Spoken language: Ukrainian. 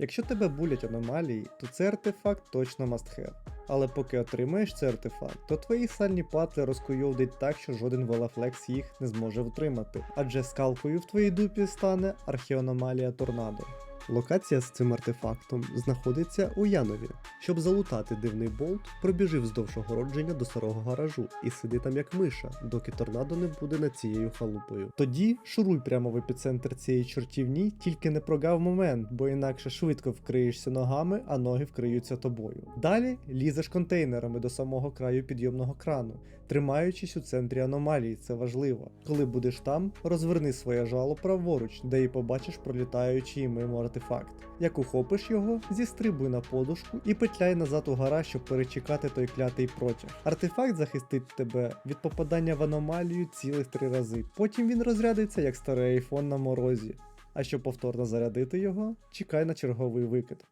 Якщо тебе булять аномалії, то цей артефакт точно must have. Але поки отримаєш цей артефакт, то твої сальні патли розкуйовдить так, що жоден велафлекс їх не зможе втримати, адже скалкою в твоїй дупі стане археономалія торнадо. Локація з цим артефактом знаходиться у Янові. Щоб залутати дивний болт, пробіжи вздовж огородження до старого гаражу і сиди там як миша, доки торнадо не буде над цією халупою. Тоді шуруй прямо в епіцентр цієї чортівні, тільки не прогав момент, бо інакше швидко вкриєшся ногами, а ноги вкриються тобою. Далі лізеш контейнерами до самого краю підйомного крану, тримаючись у центрі аномалії, це важливо. Коли будеш там, розверни своє жало праворуч, де і побачиш пролітаючий мимо артефакт. Як ухопиш його, зістрибуй на подушку і петляй назад у гараж, щоб перечекати той клятий протяг. Артефакт захистить тебе від попадання в аномалію цілих три рази. Потім він розрядиться як старий айфон на морозі. А щоб повторно зарядити його, чекай на черговий викид.